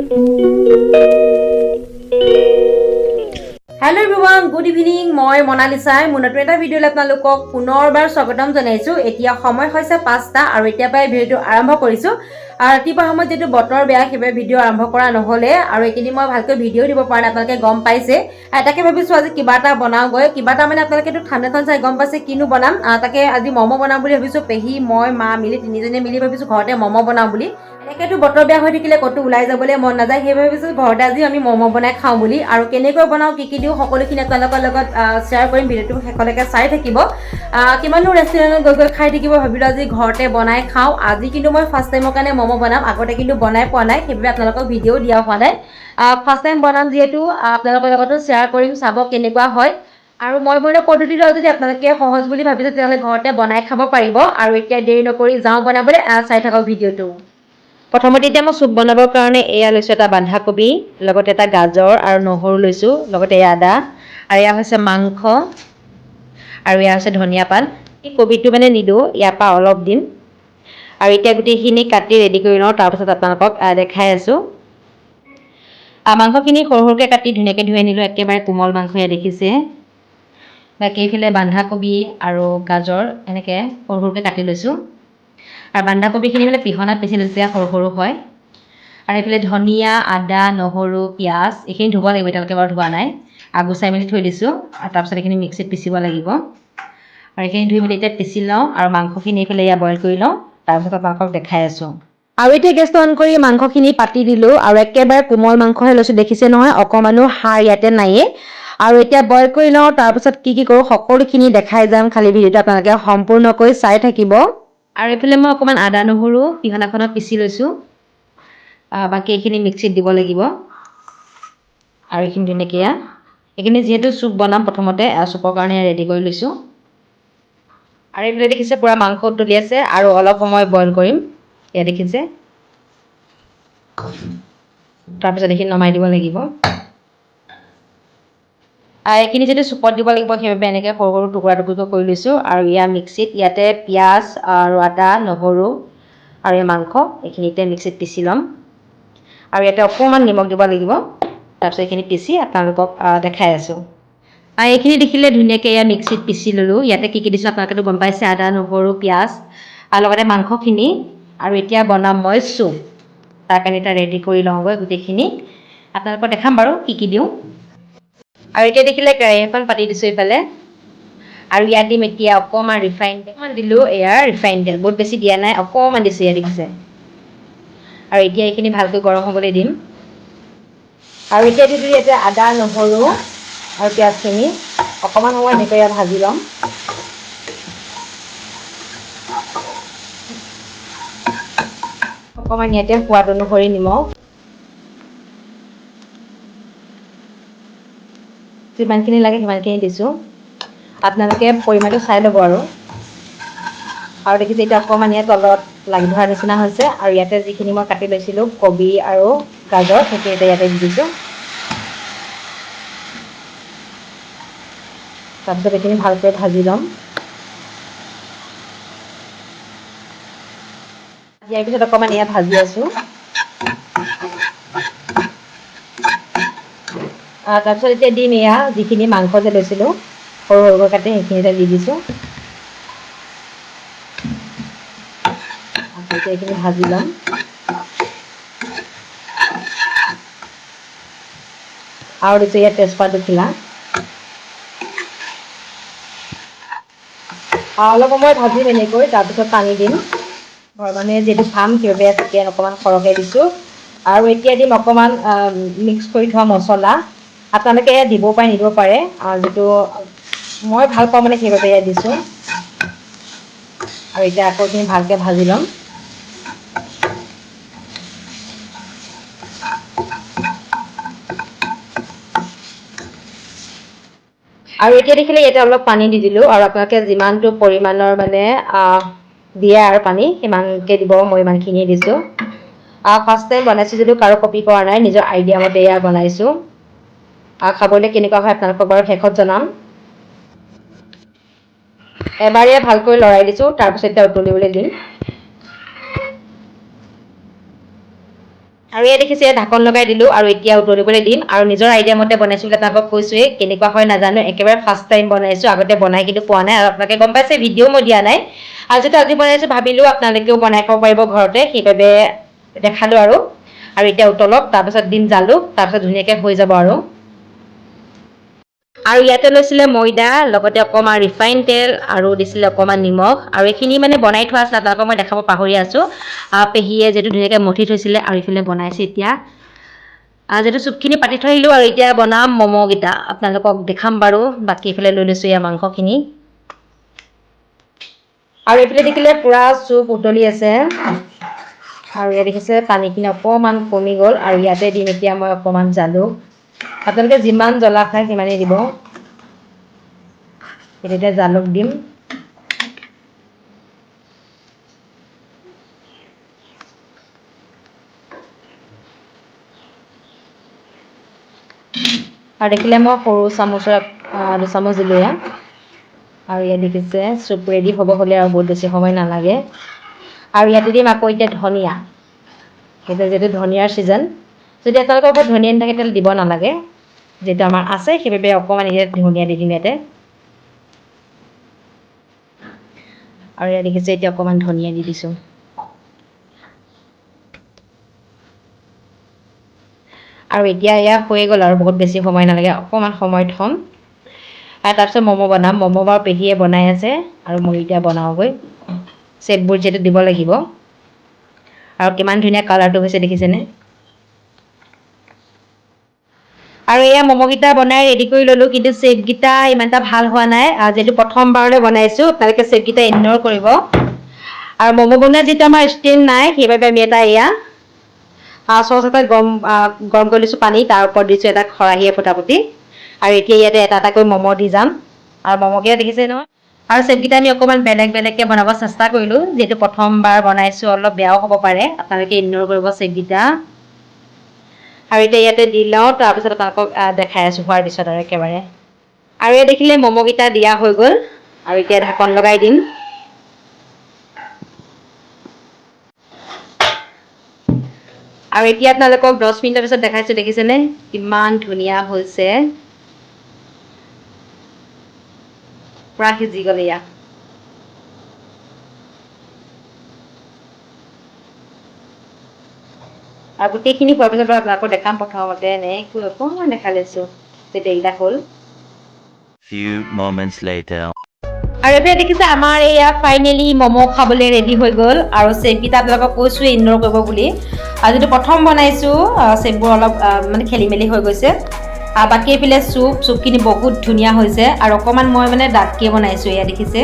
Música hello everyone good evening মই মনালিছাই। মোৰ নতুন এটা ভিডিঅ'লৈ আপোনালোকক পুনৰবাৰ স্বাগতম জনাইছোঁ। এতিয়া সময় হৈছে পাঁচটা আৰু এতিয়াৰ পৰাই ভিডিঅ'টো আৰম্ভ কৰিছোঁ। ৰাতিপুৱা সময়ত যিহেতু বতৰ বেয়া, সেইবাবে ভিডিঅ' আৰম্ভ কৰা নহ'লে। আৰু এইকেইদিন মই ভালকৈ ভিডিঅ' দিব পৰা নাই, আপোনালোকে গম পাইছে। তাকে ভাবিছোঁ আজি কিবা এটা বনাওঁগৈ। কিবা এটা মানে আপোনালোকেতো ঠাণ্ডাখন চাই গম পাইছে, কিনো বনাম? তাকে আজি ম'ম' বনাম বুলি ভাবিছোঁ। পেহী, মই, মা মিলি তিনিজনীয়ে মিলি ভাবিছোঁ ঘৰতে ম'ম' বনাওঁ বুলি। এনেকেতো বতৰ বেয়া হৈ থাকিলে ক'তো ওলাই যাবলৈ মন নাযায়। সেইবাবে ভাবিছোঁ ঘৰতে আজি আমি ম'ম' বনাই খাওঁ বুলি। আৰু কেনেকৈ বনাওঁ, কি কি দিওঁ সকলোখিনি আপোনালোকৰ লগত শ্বেয়াৰ কৰিম ভিডিঅ'টো শেষলৈকে চাই থাকিব। কিমাননো ৰেষ্টুৰেণ্টত গৈ গৈ খাই থাকিব ভাবিলোঁ আজি ঘৰতে বনাই খাওঁ। আজি কিন্তু মই ফাৰ্ষ্ট টাইমৰ কাৰণে ম'ম' বনাম আগতে কিন্তু বনাই পোৱা নাই সেইবাবে আপোনালোকক ভিডিঅ' দিয়া হোৱা নাই। ফাৰ্ষ্ট টাইম বনাম যিহেতু আপোনালোকৰ লগতো শ্বেয়াৰ কৰিম চাব কেনেকুৱা হয়। আৰু মই বনোৱা পদ্ধতিটো যদি আপোনালোকে সহজ বুলি ভাবিছে তেতিয়াহ'লে ঘৰতে বনাই খাব পাৰিব। আৰু এতিয়া দেৰি নকৰি যাওঁ বনাবলৈ চাই থাকক ভিডিঅ'টো প্ৰথমতে এতিয়া মই চুপ বনাবৰ কাৰণে এয়া লৈছোঁ এটা বন্ধাকবি লগতে এটা গাজৰ আৰু নহৰু লৈছোঁ লগতে এয়া আদা আৰু এয়া হৈছে মাংস আৰু এয়া হৈছে ধনিয়া পাত। এই কবিটো মানে নিদিওঁ ইয়াৰ পৰা অলপ দিম। আৰু এতিয়া গোটেইখিনি কাটি ৰেডি কৰি লওঁ তাৰপাছত আপোনালোকক দেখাই আছোঁ। মাংসখিনি সৰু সৰুকৈ কাটি ধুনীয়াকৈ ধুই আনিলোঁ একেবাৰে কোমল মাংস এয়া দেখিছে। বাকী এইফালে বন্ধাকবি আৰু গাজৰ এনেকৈ সৰু সৰুকৈ কাটি লৈছোঁ। আৰু বন্ধাকবিখিনি মানে পিহনাত লৈছোঁ এয়া সৰু সৰু হয়। আৰু এইফালে ধনিয়া আদা নহৰু পিঁয়াজ এইখিনি ধুব লাগিব এতিয়ালৈকে বাৰু ধোৱা নাই। আগুচাই মেলি থৈ দিছোঁ আৰু তাৰপিছত এইখিনি মিক্সিত পিচিব লাগিব। আৰু এইখিনি ধুই মেলি এতিয়া পিচি লওঁ আৰু মাংসখিনি এইফালে এয়া বইল কৰি লওঁ তাৰপিছত আপোনালোকক দেখাই আছোঁ। আৰু এতিয়া গেছটো অন কৰি মাংসখিনি পাতি দিলোঁ আৰু একেবাৰে কোমল মাংসহে লৈছোঁ দেখিছে নহয় অকণমানো সাৰ ইয়াতে নায়েই আৰু এতিয়া বইল কৰি লওঁ তাৰপিছত কি কি কৰোঁ সকলোখিনি দেখাই যাম খালি ভিডিঅ'টো আপোনালোকে সম্পূৰ্ণকৈ চাই থাকিব। আৰু এইফালে মই অকণমান আদা নহৰু পিহনাখনত পিচি লৈছোঁ। বাকী এইখিনি মিক্সিত দিব লাগিব। আৰু এইখিনি ধুনীয়াকৈ এইখিনি যিহেতু চুপ বনাম প্ৰথমতে চুপৰ কাৰণে ৰেডি কৰি লৈছোঁ। আৰু এইফালে দেখিছে পূৰা মাংস উতলি আছে আৰু অলপ সময় বইল কৰিম। এয়া দেখিছে। তাৰপিছত এইখিনি নমাই দিব লাগিব। এইখিনি যিহেতু চুপত দিব লাগিব সেইবাবে এনেকৈ সৰু সৰু টুকুৰা টুকুৰকৈ কৰি লৈছোঁ। আৰু ইয়াৰ মিক্সিত ইয়াতে পিঁয়াজ আৰু আদা নহৰু আৰু এই মাংস এইখিনিতে মিক্সিত পিচি ল'ম। আৰু ইয়াতে অকণমান নিমখ দিব লাগিব। তাৰপিছত এইখিনি পিচি আপোনালোকক দেখাই আছোঁ। আৰু এইখিনি দেখিলে ধুনীয়াকৈ এয়া মিক্সিত পিচি ল'লোঁ। ইয়াতে কি কি দিছোঁ আপোনালোকেতো গম পাইছে আদা নহৰু পিঁয়াজ আৰু লগতে মাংসখিনি। আৰু এতিয়া বনাম মই চুপ তাৰ কাৰণে এতিয়া ৰেডি কৰি লওঁগৈ গোটেইখিনি। আপোনালোকক দেখাম বাৰু কি কি দিওঁ। আৰু এতিয়া দেখিলে কেৰাহী এখন পাতি দিছোঁ এইফালে। আৰু ইয়াত দিম এতিয়া অকণমান ৰিফাইন তেল। অকণমান দিলোঁ, এয়া ৰিফাইন তেল। বহুত বেছি দিয়া নাই, অকণমান দিছোঁ ইয়াত দেখিছে। আৰু এতিয়া এইখিনি ভালকৈ গৰম হ'বলৈ দিম। আৰু এতিয়া দি দিলোঁ এতিয়া আদা, নহৰু আৰু পিঁয়াজখিনি অকণমান সময় এনেকৈ ইয়াত ভাজি ল'ম। অকণমান ইয়াতে সোৱাদ অনুসৰি নিমখ। যিমানখিনি লাগে সিমানখিনি দিছোঁ। আপোনালোকে পৰিমাণটো চাই ল'ব আৰু। আৰু দেখিছে এতিয়া অকণমান ইয়াত তলত লাগি ধৰা নিচিনা হৈছে আৰু ইয়াতে যিখিনি মই কাটি লৈছিলোঁ কবি আৰু গাজৰ সেইখিনি এতিয়া ইয়াতে দি দিছোঁ। তাৰপিছত এইখিনি ভালকৈ ভাজি ল'ম। দিয়াৰ পিছত অকণমান ইয়াত ভাজি আছোঁ। তাৰপিছত এতিয়া দিম এয়া যিখিনি মাংস যে লৈছিলোঁ। সৰু সৰুকৈ কাটি সেইখিনি এতিয়া দি দিছোঁ। এইখিনি ভাজি ল'ম। আৰু দিছোঁ ইয়াত তেজপাত দুখিলা। অলপ সময় ভাজিম এনেকৈ তাৰপিছত পানী দিম। ঘৰৰ মানুহে যিহেতু খাম সেইবাবে অকণমান সৰহকৈ দিছোঁ। আৰু এতিয়া দিম অকণমান মিক্স কৰি থোৱা মছলা। আপোনালোকে এয়া দিব পাৰে নিদিব পাৰে। যিটো মই ভাল পাওঁ মানে সেইবাবে এয়া দিছোঁ। আৰু এতিয়া আকৌ এইখিনি ভালকৈ ভাজি ল'ম। আৰু এতিয়া দেখিলে ইয়াতে অলপ পানী দি দিলোঁ আৰু আপোনালোকে যিমানটো পৰিমাণৰ মানে দিয়ে আৰু পানী সিমানকৈ দিব মই ইমানখিনিয়ে দিছোঁ। ফাৰ্ষ্ট টাইম বনাইছোঁ যদিও কাৰো কপি কৰা নাই নিজৰ আইডিয়া মতে এয়া বনাইছোঁ। খাবলৈ কেনেকুৱা হয় আপোনালোকক বাৰু শেষত জনাম। এবাৰে ভালকৈ লৰাই দিছোঁ তাৰপিছত এতিয়া উতলিবলৈ দিম। আৰু এয়া দেখিছে ঢাকন লগাই দিলোঁ আৰু এতিয়া উতলিবলৈ দিম। আৰু নিজৰ আইডিয়া মতে বনাইছোঁ বুলি আপোনালোকক কৈছোঁৱেই কেনেকুৱা হয় নাজানো একেবাৰে ফাৰ্ষ্ট টাইম বনাইছোঁ আগতে বনাই কিন্তু পোৱা নাই আৰু আপোনালোকে গম পাইছে ভিডিঅ' মই দিয়া নাই। আৰু যিটো আজি বনাইছোঁ ভাবিলোঁ আপোনালোকেও বনাই খাব পাৰিব ঘৰতে সেইবাবে দেখালোঁ আৰু। আৰু এতিয়া উতলক তাৰপিছত দিম জালুক তাৰপিছত ধুনীয়াকৈ হৈ যাব আৰু। আৰু ইয়াতে লৈছিলে ময়দা লগতে অকণমান ৰিফাইন তেল আৰু দিছিলে অকণমান নিমখ। আৰু এইখিনি মানে বনাই থোৱা আছিলে আপোনালোকক মই দেখাব পাহৰি আছোঁ। পেহীয়ে যিহেতু ধুনীয়াকৈ মঠি থৈছিলে আৰু এইফালে বনাইছে এতিয়া। যিহেতু চুপখিনি পাতি থৈ আহিলোঁ আৰু এতিয়া বনাম ম'ম'কেইটা। আপোনালোকক দেখাম বাৰু বাকী এইফালে লৈ লৈছোঁ এয়া মাংসখিনি। আৰু এইফালে দেখিলে পূৰা চুপ উতলি আছে। আৰু ইয়াত দেখিছে পানীখিনি অকণমান কমি গ'ল। আৰু ইয়াতে দিম এতিয়া মই অকণমান জালুক। আপোনালোকে যিমান জ্বলা খায় সিমানেই দিব। এতিয়া জালুক দিম। আৰু দেখিলে মই সৰু চামুচৰ দুচামুচ দিলোঁ ইয়াত আৰু ইয়াত দেখিছে চুপ ৰেডি হ'ব হ'লে আৰু বহুত বেছি সময় নালাগে। আৰু ইয়াতে দিম আকৌ এতিয়া ধনিয়া। এতিয়া যিহেতু ধনিয়াৰ ছিজন। যদি আপোনালোকৰ ঘৰত ধনিয়া নাথাকে তেতিয়াহ'লে দিব নালাগে। যিহেতু আমাৰ আছে সেইবাবে অকণমান ইয়াত ধনিয়া দি দিম ইয়াতে। আৰু ইয়াত দেখিছে এতিয়া অকণমান ধনিয়া দি দিছোঁ। আৰু এতিয়া এয়া হৈয়ে গ'ল আৰু বহুত বেছি সময় নালাগে অকণমান সময় থ'ম। আৰু তাৰপিছত ম'ম' বনাম। ম'ম' বাৰু পেহীয়ে বনাই আছে আৰু মই এতিয়া বনাওঁগৈ। চেটবোৰ যিহেতু দিব লাগিব। আৰু কিমান ধুনীয়া কালাৰটো হৈছে দেখিছেনে? আৰু এয়া ম'ম'কেইটা বনাই ৰেডি কৰি ল'লোঁ কিন্তু চেপকেইটা ইমান এটা ভাল হোৱা নাই। যিহেতু প্ৰথমবাৰলৈ বনাইছোঁ আপোনালোকে চেপকেইটা ইগন'ৰ কৰিব। আৰু ম'ম' বনোৱা যিটো আমাৰ ষ্টেণ্ড নাই সেইবাবে আমি এটা এয়া চচ এটাত গৰম গৰম কৰি লৈছোঁ পানী তাৰ ওপৰত দিছোঁ এটা খৰাহীয়ে ফুটাপুটি আৰু এতিয়া ইয়াতে এটা এটাকৈ ম'ম' দি যাম। আৰু ম'ম'কেইটা দেখিছে নহয়? আৰু চেপকেইটা আমি অকণমান বেলেগ বেলেগকৈ বনাব চেষ্টা কৰিলোঁ যিহেতু প্ৰথমবাৰ বনাইছোঁ অলপ বেয়াও হ'ব পাৰে আপোনালোকে ইগন'ৰ কৰিব চেপকেইটা আৰু এতিয়া ইয়াতে দি লওঁ, তাৰপিছত আপোনালোকক দেখাই আছোঁ, হোৱাৰ পিছত আৰু একেবাৰে। আৰু ইয়াত দেখিলে ম'ম'কেইটা দিয়া হৈ গ'ল, আৰু এতিয়া ঢাকন লগাই দিম। আৰু এতিয়া আপোনালোকক দহ মিনিটৰ পিছত দেখাইছোঁ, দেখিছেনে? কিমান ধুনীয়া হৈছে। পূৰা সিজি গ'ল এয়া। আৰু গোটেইখিনি পোৱাৰ পিছত বাৰু আপোনালোকক দেখাম প্ৰথমতে এনেকৈ অকণমান দেখাই লৈছোঁ যেতিয়া এইকেইটা হ'ল। Few moments later. আৰু এইফালে দেখিছে আমাৰ এয়া ফাইনেলি ম'ম' খাবলৈ ৰেডি হৈ গ'ল আৰু চেপকেইটা আপোনালোকক কৈছোঁ ইগন'ৰ কৰিব বুলি। আৰু যিটো প্ৰথম বনাইছোঁ আহ, চেপবোৰ অলপ মানে খেলি মেলি হৈ গৈছে। আৰু বাকী এইফালে চুপ চুপখিনি বহুত ধুনীয়া হৈছে আৰু অকণমান মই মানে ডাঠকৈ বনাইছোঁ এয়া দেখিছে।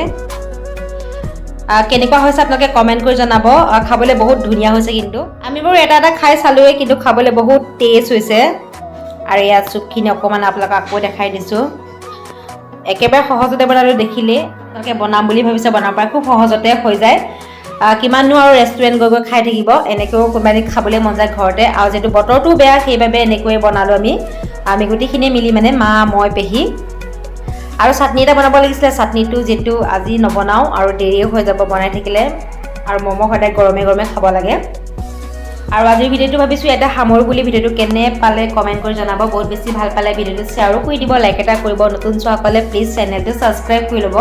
কেনেকুৱা হৈছে আপোনালোকে কমেণ্ট কৰি জনাব। খাবলৈ বহুত ধুনীয়া হৈছে কিন্তু। আমি বাৰু এটা এটা খাই চালোৱেই কিন্তু খাবলৈ বহুত টেষ্ট হৈছে। আৰু এয়া চুপখিনি অকণমান আপোনালোকক আকৌ দেখাই দিছোঁ। একেবাৰে সহজতে বনালোঁ দেখিলেই আপোনালোকে বনাম বুলি ভাবিছে বনাব পাৰে। খুব সহজতে হৈ যায়। কিমাননো আৰু ৰেষ্টুৰেণ্ট গৈ গৈ খাই থাকিব। এনেকৈও কোনোবা এদিন খাবলৈ মন যায় ঘৰতে। আৰু যিহেতু বতৰটো বেয়া সেইবাবে এনেকৈয়ে বনালোঁ আমি। আমি গোটেইখিনিয়ে মিলি মানে মা মই পেহী। আৰু চাটনি এটা বনাব লাগিছিলে চাটনিটো যিহেতু আজি নবনাওঁ আৰু দেৰিও হৈ যাব বনাই থাকিলে। আৰু ম'ম' সদায় গৰমে গৰমে খাব লাগে। আৰু আজিৰ ভিডিঅ'টো ভাবিছোঁ এটা সামৰো বুলি ভিডিঅ'টো কেনে পালে কমেণ্ট কৰি জনাব বহুত বেছি ভাল পালে ভিডিঅ'টো শ্বেয়াৰো কৰি দিব লাইক এটা কৰিব নতুন চোৱাসকলে প্লিজ চেনেলটো ছাবস্ক্ৰাইব কৰি ল'ব।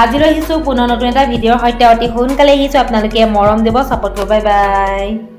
আজিলৈ আহিছোঁ পুনৰ নতুন এটা ভিডিঅ'ৰ সৈতে অতি সোনকালে আহিছোঁ আপোনালোকে মৰম দিব ছাপোৰ্ট কৰিব বাই বাই